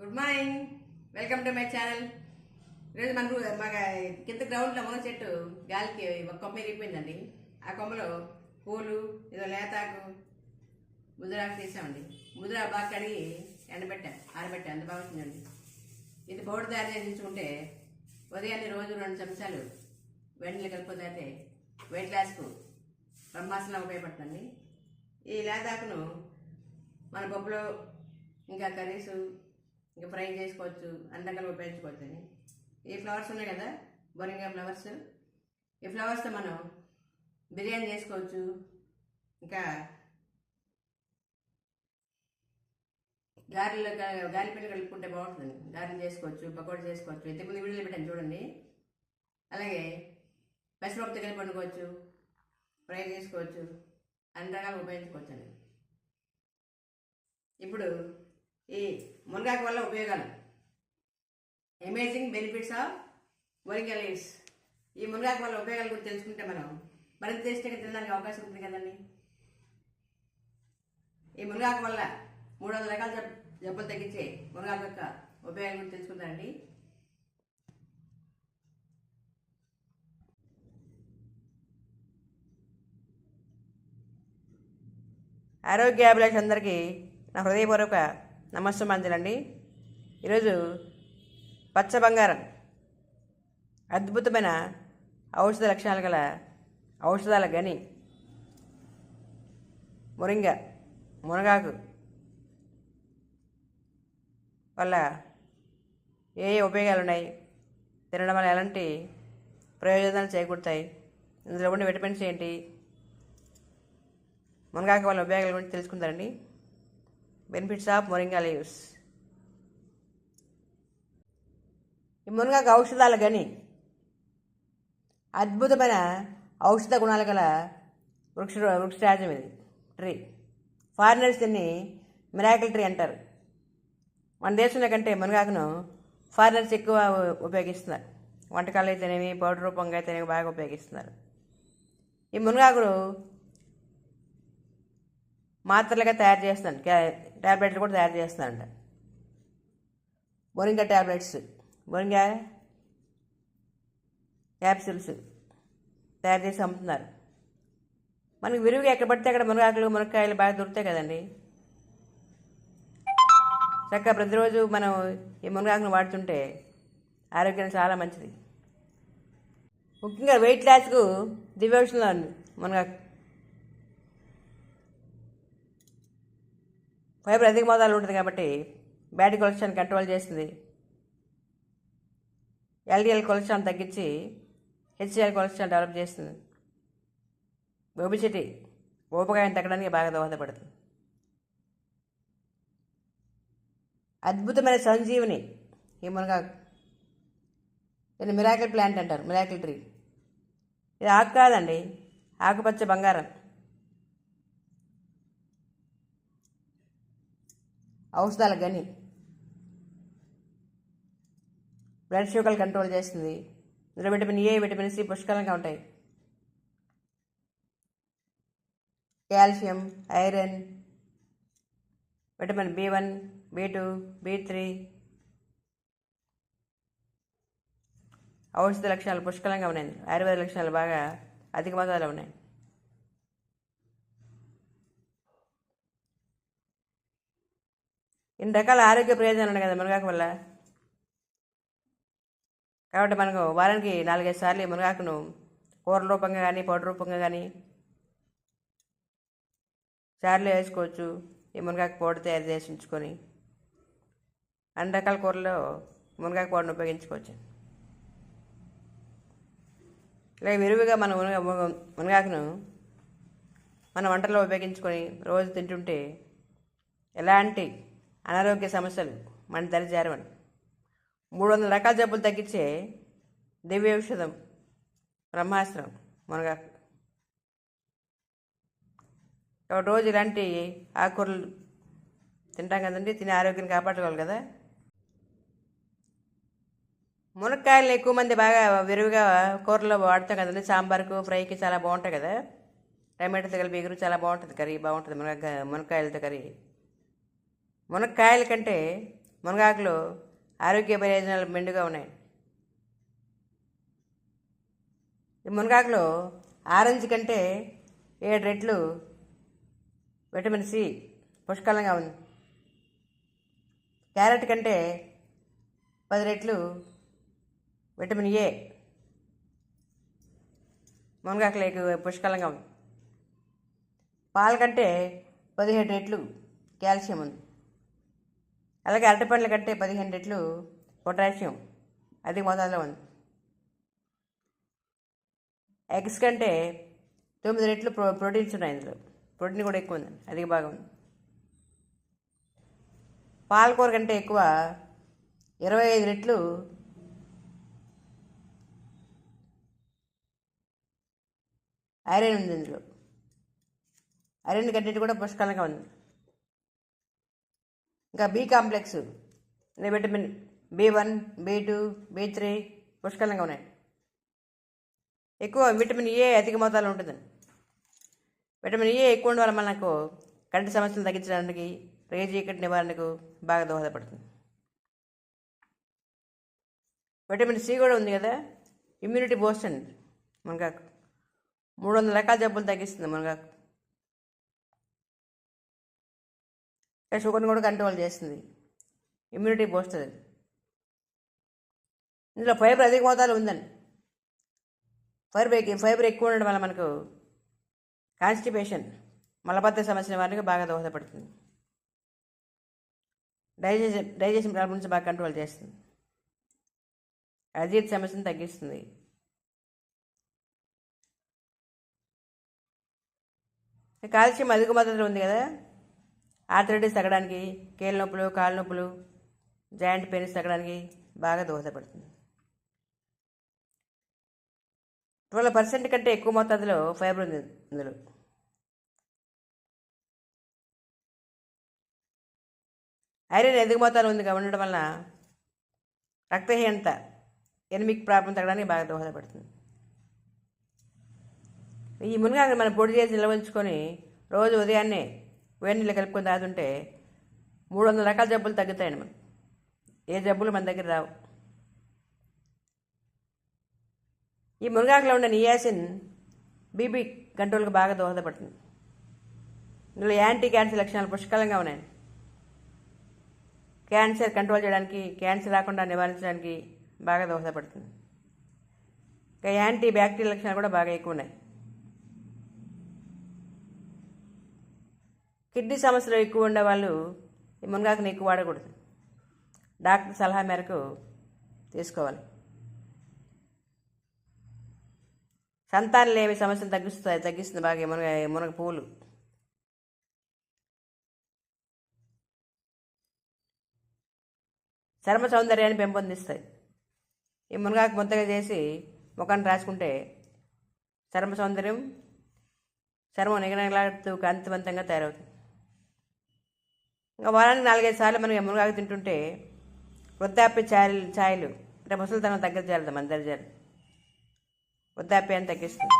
Good morning. Welcome to my channel. ఈరోజు మనకు మా కింద గ్రౌండ్లో మునగ చెట్టు గాలికి ఒక కొమ్మ ఇరిగిపోయిందండి. ఆ కొమ్మలో పూలు ఏదో లేతాకు ముద్రాకు తీసామండి. ముద్ర బాగా కడిగి ఎండబెట్టా ఆరబెట్టా. అంత బాగా వచ్చిందండి. ఇది పౌడర్ తయారు చేసి ఉంచుకుంటే ఉదయాన్నే రోజు రెండు చెంచాలు వెంటనే కలిపితే వెయిట్ లాస్కు బ్రహ్మాసనం ఉపయోగపడుతుంది ఈ లేతాకును మన పప్పులో ఇంకా కర్రీసు ఇంకా ఫ్రై చేసుకోవచ్చు అన్ని రకాలు ఉపయోగించుకోవచ్చు అని. ఈ ఫ్లవర్స్ ఉన్నాయి కదా బొరింగా ఫ్లవర్స్. ఈ ఫ్లవర్స్తో మనం బిర్యానీ చేసుకోవచ్చు. ఇంకా గారెలు గాలి కలుపుకుంటే బాగుంటుంది. గారెలు చేసుకోవచ్చు పకోడీ చేసుకోవచ్చు. ఇంతకుముందు వీడియోలు పెట్టాను చూడండి. అలాగే పెసరపప్పు కలిపి వండుకోవచ్చు ఫ్రై చేసుకోవచ్చు అన్ని రకాలు ఉపయోగించుకోవచ్చు అండి ఇప్పుడు ఈ మునగాకు వల్ల ఉపయోగాలు. Amazing benefits of moringa leaves ఈ మునగాకు వల్ల ఉపయోగాల గురించి తెలుసుకుంటే మనం మరింత దేశంగా తినడానికి అవకాశం ఉంటుంది కదండి. ఈ మునగాకు వల్ల మూడు వందల రకాల జబ్బులు తగ్గించే మునగాకు యొక్క ఉపయోగాల గురించి తెలుసుకుంటారండి ఆరోగ్య అభిలాష అందరికీ నా హృదయపూర్వక నమస్తే మంజులండి ఈరోజు పచ్చ బంగారం అద్భుతమైన ఔషధ లక్షణాలు గల ఔషధాల గని మురింగ మునగాకు వల్ల ఏ ఏ ఉపయోగాలు ఉన్నాయి? తినడం వల్ల ఎలాంటి ప్రయోజనాలు చేకూరుతాయి? ఇందులో ఉండే విటమిన్స్ ఏంటి? మునగాకు వల్ల ఉపయోగాల గురించి తెలుసుకుందారండి బెనిఫిట్స్ ఆఫ్ మొరింగా లీవ్స్ ఈ మునగాకు ఔషధాలు కానీ అద్భుతమైన ఔషధ గుణాలు గల వృక్ష వృక్షరాజ్యం ఇది. ట్రీ ఫారినర్స్ దీన్ని మిరాకిల్ ట్రీ అంటారు. మన దేశంలో కంటే మునగాకును ఫారినర్స్ ఎక్కువ ఉపయోగిస్తున్నారు. వంటకాలు అయితేనేవి పౌడర్ రూపంగా అయితేనేవి బాగా ఉపయోగిస్తున్నారు. ఈ మునగాకులు మాత్రలుగా తయారు చేస్తున్నాను ట్యాబ్లెట్లు కూడా తయారు చేస్తున్నారంట మొరింగా ట్యాబ్లెట్స్ మొరింగా క్యాప్సిల్స్ తయారు చేసి అమ్ముతున్నారు. మనకి విరివిగా ఎక్కడ పడితే అక్కడ మునగాకులు మునక్కాయలు బాగా దొరుకుతాయి కదండి. చక్కగా ప్రతిరోజు మనం ఈ మునగాకును వాడుతుంటే ఆరోగ్యం చాలా మంచిది. ముఖ్యంగా వెయిట్ లాస్కు దివ్యోషంలో ఉంది మునగాకు. ఫైబర్ అధిక మోతాదులో ఉంటుంది కాబట్టి బ్యాడ్ కొలెస్ట్రాల్ కంట్రోల్ చేస్తుంది ఎల్డిఎల్ కొలెస్ట్రాల్ తగ్గించి హెచ్సిఎల్ కొలెస్ట్రాల్ డెవలప్ చేస్తుంది ఒబిసిటీ ఊపకాయం తగ్గడానికి బాగా దోహదపడుతుంది అద్భుతమైన సంజీవిని ఈ మునగాకు ఇది మిరాకిల్ ప్లాంట్ అంటారు మిరాకిల్ ట్రీ. ఇది ఆకు కాదండి ఆకుపచ్చ బంగారం. ఔషధాల గని బ్లడ్ షుగర్ కంట్రోల్ చేస్తుంది. ఇందులో విటమిన్ ఏ విటమిన్ సి పుష్కలంగా ఉంటాయి. Calcium iron vitamin B one B two B three ఔషధ లక్షణాలు పుష్కలంగా ఉన్నాయి. ఆయుర్వేద లక్షణాలు బాగా అధిక మొత్తాలో ఉన్నాయి. ఇన్ని రకాల ఆరోగ్య ప్రయోజనాలు ఉన్నాయి కదా మునగాకు వల్ల. కాబట్టి మనకు వారానికి నాలుగైదు సార్లు ఈ మునగాకును కూర రూపంగా కానీ పౌడర్ రూపంగా కానీ చారులో వేసుకోవచ్చు. ఈ మునగాకు పౌడర్ తయారు చేసి ఉంచుకొని అన్ని రకాల కూరలో మునగాకు పౌడర్ని ఉపయోగించుకోవచ్చు. ఇలా విరివిగా మన మునగ మునగాకును మన వంటలో ఉపయోగించుకొని రోజు తింటుంటే ఎలాంటి అనారోగ్య సమస్యలు మన దరి చేరవండి మూడు వందల రకాల జబ్బులు తగ్గించే దివ్య ఔషధం బ్రహ్మాస్త్రం మునగాకు. ఒక రోజు ఇలాంటి ఆకుకూరలు తింటాం కదండి తినే ఆరోగ్యాన్ని కాపాడుకోవాలి కదా. మునక్కాయలు ఎక్కువ మంది బాగా విరివిగా కూరలో వాడతాం కదండి సాంబార్కు ఫ్రైకి చాలా బాగుంటాయి కదా. టమాటోతో కలిపి ఎగురు చాలా బాగుంటుంది కర్రీ బాగుంటుంది మునగ మునక్కాయలతో కర్రీ. మునక్కాయల కంటే మునగాకులు ఆరోగ్య ప్రయోజనాలు మెండుగా ఉన్నాయి. ఈ మునగాకులో ఆరెంజ్ కంటే ఏడు రెట్లు విటమిన్ సి పుష్కలంగా ఉంది. క్యారెట్ కంటే పది రెట్లు విటమిన్ ఏ మునగాకులు ఎక్కువ పుష్కలంగా ఉంది. పాల కంటే పదిహేడు రెట్లు కాల్షియం ఉంది. అలాగే అరటిపండ్ల కంటే పదిహేను రెట్లు పొటాషియం. అధిక మోతాదులో ఉంది. ఎగ్స్ కంటే తొమ్మిది రెట్లు ప్రో ప్రోటీన్స్ ఉన్నాయి ఇందులో. ప్రోటీన్ కూడా ఎక్కువ ఉంది. అధిక భాగం. ఉంది పాలకూర కంటే ఎక్కువ ఇరవై ఐదు రెట్లు ఐరన్ ఉంది ఇందులో. ఐరన్ కంటెంట్ కూడా పుష్కలంగా ఉంది. ఇంకా B complex vitamin B one B two B three పుష్కలంగా ఉన్నాయి. ఎక్కువ విటమిన్ ఏ అధిక మోతాదులో ఉంటుంది. విటమిన్ ఏ ఎక్కువ ఉండడం వల్ల మనకు కంటి సమస్యలు తగ్గించడానికి రేజీకటి నివారణకు బాగా దోహదపడుతుంది. విటమిన్ సి కూడా ఉంది కదా ఇమ్యూనిటీ బూస్ట్ అండి మునగాకు మూడు వందల రకాల జబ్బులు తగ్గిస్తుంది మునగాకు షుగర్ని కూడా కంట్రోల్ చేస్తుంది. ఇమ్యూనిటీ బూస్ట్ అది. ఇందులో ఫైబర్ అధిక మోతాదులో ఉందండి ఫైబర్ ఫైబర్ ఎక్కువ ఉండడం వల్ల మనకు కాన్స్టిపేషన్ మలబద్ధ సమస్యల వారికి బాగా దోహదపడుతుంది. డైజెషన్ డైజెషన్ ప్రాబ్లమ్స్ బాగా కంట్రోల్ చేస్తుంది. అజీర్తి సమస్యను తగ్గిస్తుంది. కాల్షియం అధిక మద్దతులో ఉంది కదా. ఆర్థరైటిస్ తగ్గడానికి కీళ్ళ నొప్పులు కాళ్ళ నొప్పులు జాయింట్ పెయిన్స్ తగ్గడానికి బాగా దోహదపడుతుంది. ట్వెల్వ్ పర్సెంట్ కంటే ఎక్కువ మోతాదులో ఫైబర్ ఉంది ఇందులో. ఐరన్ ఎదుగు మోతాదు ఉంది ఉండడం వలన రక్తహీనత ఎనిమిక్ ప్రాబ్లం తగ్గడానికి బాగా దోహదపడుతుంది. ఈ మునగాకు మనం పొడి చేసి నిల్వ ఉంచుకొని రోజు ఉదయాన్నే వేడి నీళ్ళు కలుపుకొని తాగుతుంటే మూడు వందల రకాల జబ్బులు తగ్గుతాయండి మనం ఏ జబ్బులు మన దగ్గర రావు. ఈ మునగాకులో ఉండే నియాసిన్ బీపీ కంట్రోల్కి బాగా దోహదపడుతుంది. ఇందులో యాంటీ క్యాన్సర్ లక్షణాలు పుష్కలంగా ఉన్నాయి క్యాన్సర్ కంట్రోల్ చేయడానికి క్యాన్సర్ రాకుండా నివారించడానికి బాగా దోహదపడుతుంది. ఇంకా యాంటీ బ్యాక్టీరియల్ లక్షణాలు కూడా బాగా ఎక్కువ ఉన్నాయి. కిడ్నీ సమస్యలు ఎక్కువ ఉండే వాళ్ళు ఈ మునగాకుని ఎక్కువ వాడకూడదు. డాక్టర్ సలహా మేరకు తీసుకోవాలి. సంతానం లేని సమస్యను తగ్గిస్తాయి తగ్గిస్తుంది బాగా మునగ మునగ పువ్వులు. చర్మ సౌందర్యాన్ని పెంపొందిస్తాయి. ఈ మునగాకు ముద్దగా చేసి ముఖాన్ని రాసుకుంటే చర్మ సౌందర్యం చర్మం నిగనగలాడుతూ కాంతివంతంగా తయారవుతుంది. ఇంకా వారానికి నాలుగైదు సార్లు మనం ఈ మునగాకు తింటుంటే వృద్ధాప్య ఛాయలు ఛాయలు. అంటే ముసలితనం దగ్గర చేరదు మన దగ్గర వృద్ధాప్యాన్ని తగ్గిస్తుంది.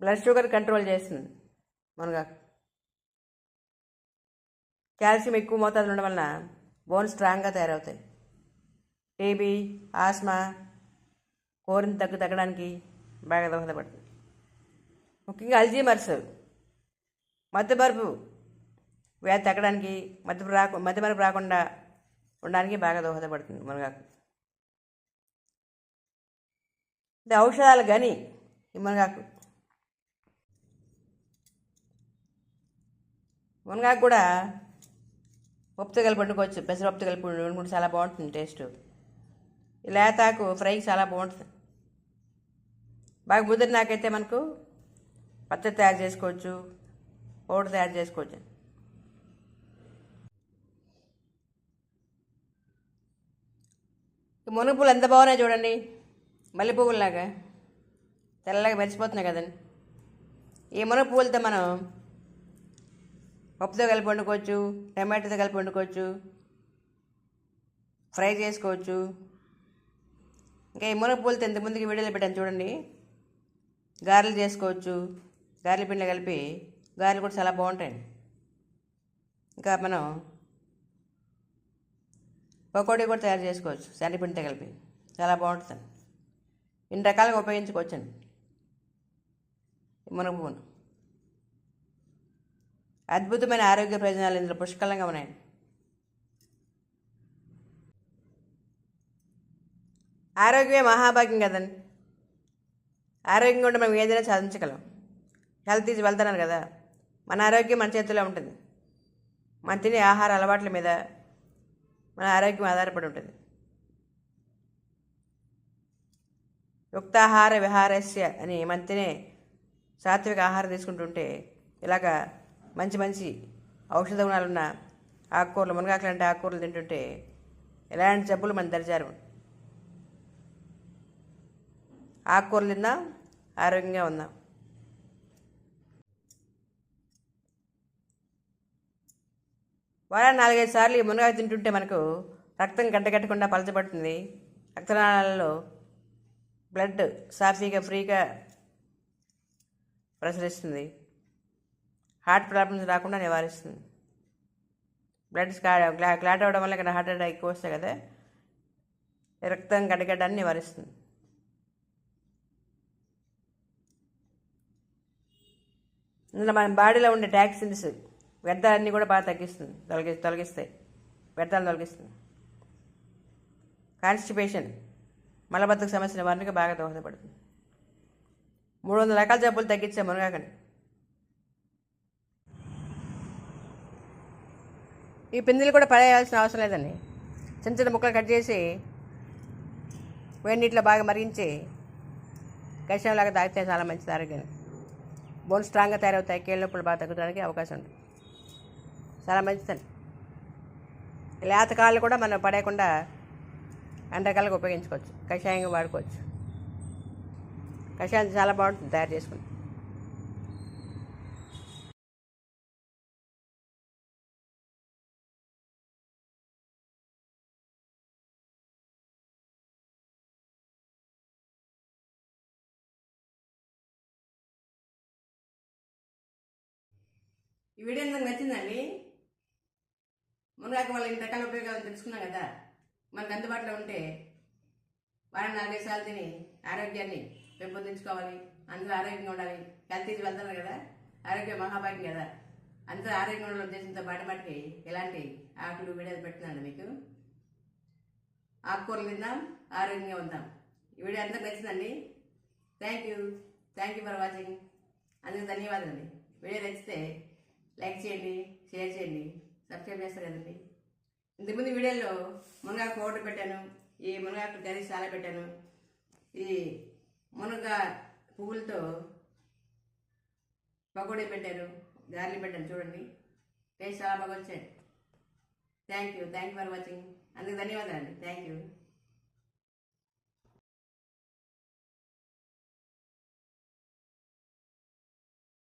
బ్లడ్ షుగర్ కంట్రోల్ చేస్తుంది మునగాకు. కాల్షియం ఎక్కువ మోతాదులో ఉండడం వలన బోన్ స్ట్రాంగ్గా తయారవుతాయి. టీబీ ఆస్మా కోరిన తగ్గు తగ్గడానికి బాగా దోహదపడుతుంది. ముఖ్యంగా అల్జీమర్స్ మధ్యమరుపు వ్యాధి తగ్గడానికి మధ్య రాకు మధ్యమరుపు రాకుండా ఉండడానికి బాగా దోహదపడుతుంది మునగాకు. ఇది ఔషధాలు కానీ ఈ మునగాకు. మునగాకు కూడా ఉప్పు కలిపి వండుకోవచ్చు పెసరపప్పుతో కలిపి వండుకుంటే చాలా బాగుంటుంది టేస్ట్. లేతాకు ఫ్రై చాలా బాగుంటుంది. బాగా ముదిరినాకైతే మనకు పచ్చడి తయారు చేసుకోవచ్చు. పౌడర్ తయారు చేసుకోవచ్చు ఈ మునగ ఎంత బాగున్నాయి చూడండి. మల్లె పువ్వులాగా తెల్లగా మెరిసిపోతున్నాయి కదండి. ఈ మునగ పువ్వులతో మనం పప్పుతో కలిపి వండుకోవచ్చు టమాటోతో కలిపి వండుకోవచ్చు ఫ్రై చేసుకోవచ్చు. ఇంకా ఈ మునగ పూలతో ఇంతకుముందుకి వీడియోలో పెట్టాను చూడండి. గారెలు చేసుకోవచ్చు గారెల పిండి కలిపి గారెలు కూడా చాలా బాగుంటాయండి. ఇంకా మనం పకోడీ కూడా తయారు చేసుకోవచ్చు శనగపిండితో కలిపి. చాలా బాగుంటుంది ఇన్ని రకాలుగా ఉపయోగించుకోవచ్చండి. అండి మునగ అద్భుతమైన ఆరోగ్య ప్రయోజనాలు ఇందులో పుష్కలంగా ఉన్నాయండి. ఆరోగ్యమే మహాభాగ్యం కదండి. ఆరోగ్యంగా ఉంటే మనం ఏదైనా సాధించగలం. హెల్త్ ఈజ్ వెళ్తున్నారు కదా. మన ఆరోగ్యం మన చేతిలో ఉంటుంది. మన తినే ఆహార అలవాట్ల మీద మన ఆరోగ్యం ఆధారపడి ఉంటుంది. యుక్తాహార విహారస్య అని మన తినే సాత్విక ఆహారం తీసుకుంటుంటే ఇలాగ మంచి మంచి ఔషధ గుణాలున్న ఆకుకూరలు మునగాకులు అంటే ఆకుకూరలు తింటుంటే ఎలాంటి జబ్బులు మన దరిచారు? ఆకుకూరలు తిందాం ఆరోగ్యంగా ఉందాం వారాన్ని నాలుగైదు సార్లు ఈ మునగాకు తింటుంటే మనకు రక్తం గడ్డగట్టకుండా పలచబడుతుంది. రక్తనాళాలలో బ్లడ్ సాఫీగా ఫ్రీగా ప్రసరిస్తుంది. హార్ట్ ప్రాబ్లమ్స్ రాకుండా నివారిస్తుంది. బ్లడ్ క్లా క్లాట్ అవ్వడం వల్ల ఇక్కడ హార్ట్ అటాక్ ఎక్కువ వస్తాయి కదా రక్తం గడ్డగడ్డాన్ని నివారిస్తుంది. ఇందులో మన బాడీలో ఉండే టాక్సిన్స్ వ్యర్థాలన్నీ కూడా బాగా తగ్గిస్తుంది తొలగి తొలగిస్తాయి. వ్యర్థాలు తొలగిస్తుంది. కాన్స్టిపేషన్ మలబద్ధక సమస్య వారికి బాగా దోహదపడుతుంది. మూడు వందల రకాల జబ్బులు తగ్గించే మునగాకండి ఈ పిందిలు కూడా పడేయాల్సిన అవసరం లేదండి. చిన్న చిన్న ముక్కలు కట్ చేసి వేడి నీటిలో బాగా మరిగించి కషాయంలాగా తాగితే చాలా మంచిది ఆరోగ్యానికి. బోన్ స్ట్రాంగ్గా తయారవుతాయి కీళ్ళ నొప్పులు బాగా తగ్గడానికి అవకాశం ఉంది చాలా మంచిదండి లేత కాళ్ళు కూడా మనం పడేయకుండా అన్ని రకాలుగా ఉపయోగించుకోవచ్చు. కషాయంగా వాడుకోవచ్చు. కషాయం చాలా బాగుంటుంది తయారు చేసుకుని ఈ వీడియో నాకు నచ్చిందండి మునగాకు వాళ్ళ ఇన్ని రకాల ఉపయోగాలు తెలుసుకున్నాం కదా? మనకు అందుబాటులో ఉంటే వారం నాలుగైదు సార్లు తిని ఆరోగ్యాన్ని పెంపొందించుకోవాలి. అందరూ ఆరోగ్యంగా ఉండాలి. హెల్త్ ఇది కదా? ఆరోగ్యం మహాభాగ్యం కదా? అందరూ ఆరోగ్యంగా ఉండాలి ఉద్దేశంతో బాటి బాటికి ఎలాంటి ఆకులు వీడియోలు పెడుతున్నాను మీకు? ఆకుకూరలు తిందాం ఆరోగ్యంగా ఉందాం. ఈ వీడియో అందరికి నచ్చిందండి. Thank you thank you for watching అందుకు ధన్యవాదాలు వీడియో నచ్చితే లైక్ చేయండి షేర్ చేయండి. సబ్స్క్రైబ్ చేస్తారు కదండి. ఇంతకుముందు వీడియోలో మునగాకు పౌడర్ పెట్టాను ఈ మునగాకు కర్రీ చాలా పెట్టాను ఈ మునగ పువ్వులతో పకోడీ పెట్టాను గార్లీ పెట్టాను చూడండి. టేస్ట్ చాలా బాగా వచ్చాయి. Thank you thank you for watching అందుకు ధన్యవాదాలు థ్యాంక్ యూ